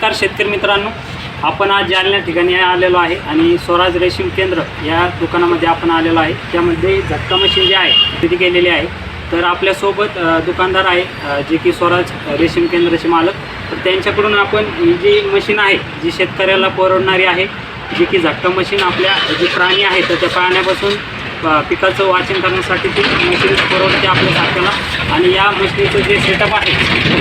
नमस्कार शेतकरी मित्रांनो. आपण आज जालन्या ठिकाणी आलेलो आहे आणि स्वराज रेशीम केंद्र या दुकानामध्ये आपण आलेलो आहे. त्यामध्ये झटका मशीन जे आहे खरेदी केलेली आहे. तर आपल्यासोबत दुकानदार आहे जे की स्वराज रेशीम केंद्राचे मालक. तर त्यांच्याकडून आपण ही जी मशीन आहे जी शेतकऱ्याला परवडणारी आहे जी की झटका मशीन आपल्या जे प्राणी आहे तर त्या प्राण्यापासून पिकाचं वाचन करण्यासाठी ती मशीन परवडते आपल्या सारख्याला. आणि या मशीनीचं जे सेटअप आहे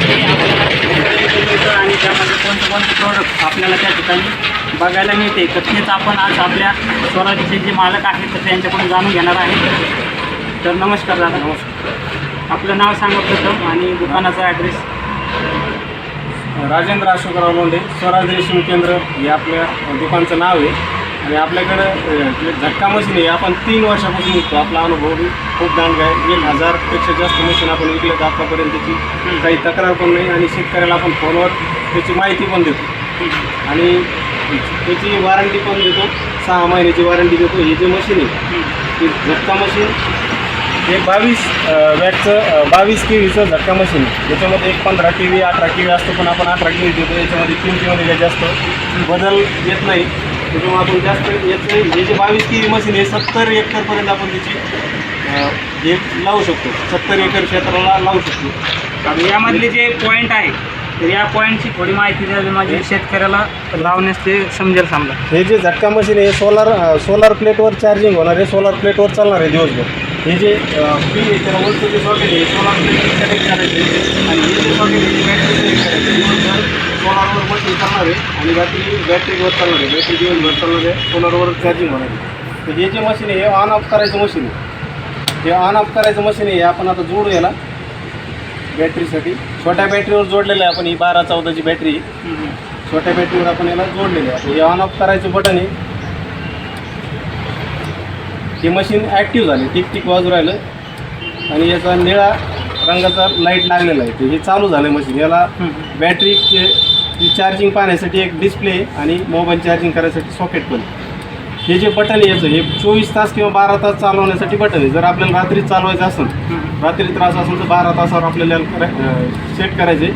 ते आपल्याला मिळतं आणि त्यामध्ये कोणते कोणते प्रोडक्ट आपल्याला त्या ठिकाणी बघायला मिळते. तर तेच आपण आज आपल्या स्वराजचे जे मालक आहेत तर त्यांच्याकडून जाणून घेणार आहे. तर नमस्कार दादा. नमस्कार. आपलं नाव सांगा प्रथम आणि दुकानाचा ॲड्रेस राजेंद्र अशोकराव लोंढे स्वराज रेशीम केंद्र हे आपल्या दुकानचं नाव आहे. आणि आपल्याकडं जे झटका मशीन आहे आपण तीन वर्षापासून विकतो. आपला अनुभव खूप दांडगा आहे. एक हजारपेक्षा जास्त मशीन आपण विकलं आतापर्यंत त्याची काही तक्रार पण नाही आणि शेतकऱ्याला आपण फोनवर त्याची माहिती पण देतो. आणि त्याची वॉरंटी पण देतो. सहा महिन्याची वॉरंटी देतो. हे जे मशीन आहे ते झटका मशीन हे बावीस वॅटचं बावीस के व्हीचं झटका मशीन आहे. याच्यामध्ये एक पंधरा के व्ही अठरा के व्ही असतो पण आपण अठरा के व्ही देतो. याच्यामध्ये किमतीमध्ये काही जास्त बदल येत नाही. त्याच्यामुळे आपण जास्त याचं हे जे बावीस के मशीन आहे सत्तर एकरपर्यंत आपण त्याची हे लावू शकतो. सत्तर एकर क्षेत्राला लावू शकतो. आणि यामधले जे पॉईंट आहे तर या पॉईंटची थोडी माहिती द्यावी माझी शेतकऱ्याला लावण्यास ते समजेल समजा. हे जे झटका मशीन आहे सोलार सोलार प्लेटवर चार्जिंग होणार आहे सोलार प्लेटवर चालणार आहे दिवसभर. हे जे पी आहे त्याला वरचं जे सॉकेट आहे सोलार प्लेट कनेक्ट करायचे आणि हे जे सॉकेट आहे बॅटरी कनेक्ट करायचे दिवसभर सोलारवर मशीन चालणार आहे आणि रात्री बॅटरीवर चालणार आहे. बॅटरी दिवसभर चालणार आहे. सोलारवर चार्जिंग होणार आहे. तर हे जे मशीन आहे हे ऑन ऑफ करायचं मशीन आहे. हे ऑन ऑफ करायचं मशीन आहे आपण आता जोडू याला. बॅटरीसाठी छोट्या बॅटरीवर जोडलेलं आहे आपण ही बारा चौदाची बॅटरी छोट्या बॅटरीवर आपण याला जोडलेले आहे. हे ऑन ऑफ करायचं बटन आहे. हे मशीन ॲक्टिव्ह झाले. टिक टिक वाजू राहिलं. आणि याचा निळा रंगाचा लाइट लागलेला आहे. ते हे चालू झालं मशीन. याला बॅटरीचे चार्जिंग पाहण्यासाठी एक डिस्प्ले आणि मोबाईल चार्जिंग करायसाठी सॉकेट पण. हे जे बटन आहे याचं हे चोवीस तास किंवा बारा तास चालवण्यासाठी बटन आहे. जर आपल्याला रात्री चालवायचं असेल रात्री त्रास असेल तर बारा तासावर आपल्याला सेट करायचे.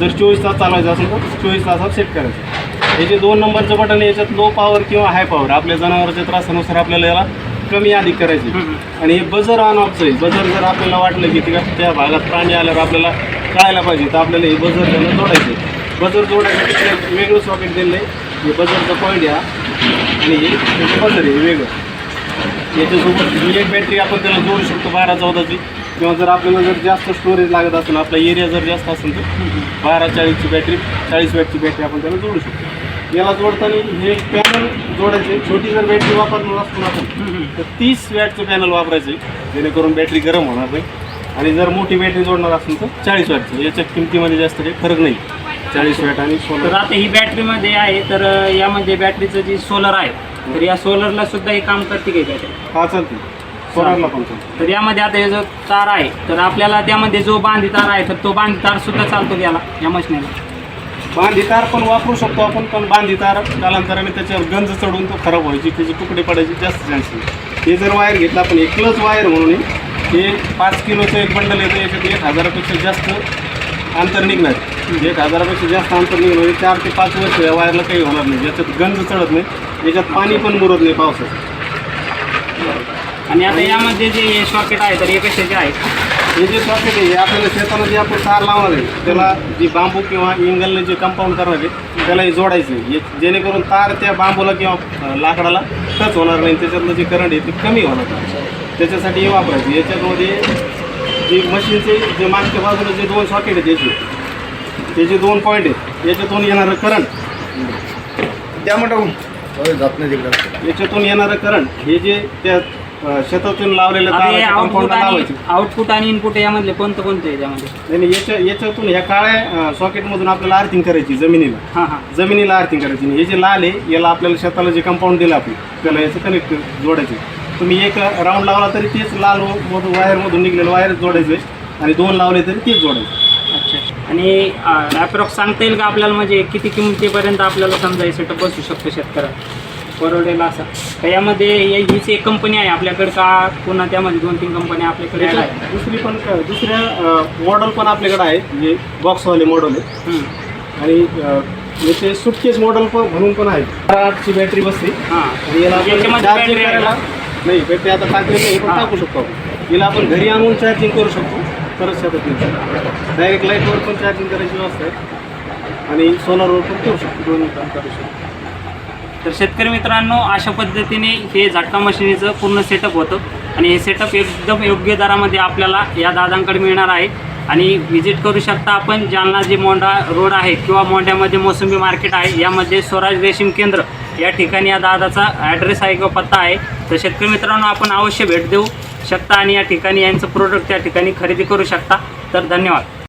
जर चोवीस तास चालवायचं असेल तर चोवीस तासावर सेट करायचं. हे जे दोन नंबरचं बटन आहे याच्यात लो पॉवर किंवा हाय पॉवर आपल्या जनावरांच्या त्रासानुसार आपल्याला याला कमी अधिक करायचे. आणि हे बजर ऑन ऑफचं आहे. बजर जर आपल्याला वाटलं की त्या त्या भागात प्राणी आल्यावर आपल्याला कळायला पाहिजे तर आपल्याला हे बजर त्याला जोडायचे बजर एक वेगळं सॉकेट दिलं आहे हे बजरचं पॉईंट हा आणि हे बजर आहे हे वेगळं. याच्यासोबत एक बॅटरी आपण त्याला जोडू शकतो बारा चौदाची. किंवा जर आपल्याला जर जास्त स्टोरेज लागत असेल आपला एरिया जर जास्त असेल तर बारा चाळीसची बॅटरी चाळीस वॅटची बॅटरी आपण त्याला जोडू शकतो. याला जोडताना हे पॅनल जोडायचे. छोटी जर बॅटरी वापरणार असतो आपण तर तीस वॅटचं पॅनल वापरायचं जेणेकरून बॅटरी गरम होणार नाही. आणि जर मोठी बॅटरी जोडणार असेल तर चाळीस वॅटचं याच्या किमतीमध्ये जास्त काही फरक नाही. चाळीस वॅट आणि सोलर आता ही बॅटरीमध्ये आहे तर यामध्ये बॅटरीचं जी सोलर आहे तर या सोलरला सुद्धा हे काम करते काही बॅटरी हा चालते तर यामध्ये आता हे जो तार आहे तर आपल्याला त्यामध्ये जो बांधी तार आहे तर तो बांधी तार सुद्धा चालतो याला या मशीनला. बांधी तार पण वापरू शकतो आपण पण बांधी तार कालांतराने त्याच्यावर गंज चढून तो खराब व्हायची त्याचे तुकडे पडायचे जास्त चान्स हे जर वायर घेतला आपण एक क्लच वायर म्हणून. हे पाच किलोचं एक बंडल येतं याच्यात एक हजारापेक्षा जास्त अंतर निघणार. एक हजारापेक्षा जास्त अंतर निघणार चार ते पाच वर्ष या वायरला काही होणार नाही. याच्यात गंज चढत नाही याच्यात पाणी पण मुरत नाही पावसाचं. आणि आता यामध्ये जे सॉकेट आहे तर हे कशाचे आहे हे जे सॉकेट आहे हे आपल्याला शेताला जे आपण तार लावणार आहे त्याला जी बांबू किंवा इंगलने जे कंपाऊंड करणार आहे त्याला हे जोडायचं आहे. हे जेणेकरून तार त्या बांबूला किंवा अं, लाकडाला टच होणार नाही. त्याच्यातलं जे करंट आहे ते कमी होणार त्याच्यासाठी हे वापरायचं याच्यामध्ये जे मशीनचे जे मागच्या बाजूला जे दोन सॉकेट आहेत याचे ते जे दोन पॉईंट आहेत याच्यातून येणारं करंट त्यामुळे जात नाही तिकडं. याच्यातून येणारं करंट हे जे त्या शेतातून लावलेलं आउटपुट आणि लावायचं. आउटपुट आणि इनपुट यामधले कोणतं कोणतं आहे त्यामध्ये? नाही नाही, याच्या याच्यातून ह्या काळ्या सॉकेटमधून आपल्याला आर्थिंग करायची जमिनीला. हां हां. जमिनीला आर्थिंग करायची. आणि हे जे लाल आहे याला आपल्याला शेताला जे कंपाऊंड दिलं आपण त्याला याचं कनेक्ट जोडायचे. तुम्ही एक राऊंड लावला तरी तेच लाल मधून वायरमधून निघलेलं वायर जोडायचे आणि दोन लावले तरी तेच जोडायचे. अच्छा. आणि ॲप्रॉक्स सांगता येईल का आपल्याला? म्हणजे किती किमतीपर्यंत आपल्याला समजा हे सेटअप बसू शकतो शेतकऱ्याला? परवडेल असं. तर यामध्ये हीच एक कंपनी आहे आपल्याकडे का पुन्हा त्यामध्ये दोन तीन कंपन्या आपल्याकडे add आहेत दुसरी पण दुसऱ्या मॉडेल पण आपल्याकडे आहे. जे बॉक्सवाले मॉडेल आहे. आणि अं, म्हणजे ते सुटकेस मॉडेल पण म्हणून पण आहे आठची बॅटरी बसते. हां. आणि याला आपण याच्यामध्ये चार्जिंग battery आहे. करायला? नाही बॅटरी आता टाकलेली आहे, हे पण हां. टाकू शकतो आपण. आपण घरी आणून चार्जिंग करू शकतो. तरच येईल डायरेक्ट लाईटवर पण चार्जिंग करायची व्यवस्था आहे. आणि सोलरवर पण करू शकतो. दोन्ही काम करू शकतो. तर शेतकरी मित्रांनो अशा पद्धतीने हे झटका मशिनीचं पूर्ण सेटअप होतं. आणि हे सेटअप एकदम योग्य दरामध्ये आपल्याला या दादांकडे मिळणार आहे. आणि व्हिजिट करू शकता आपण जालना जे मोंडा रोड आहे किंवा मोंड्यामध्ये मोसंबी मार्केट आहे यामध्ये स्वराज रेशीम केंद्र या ठिकाणी या दादाचा ॲड्रेस आहे किंवा पत्ता आहे. तर शेतकरी मित्रांनो आपण अवश्य भेट देऊ शकता आणि या ठिकाणी यांचं प्रोडक्ट त्या ठिकाणी खरेदी करू शकता. तर धन्यवाद.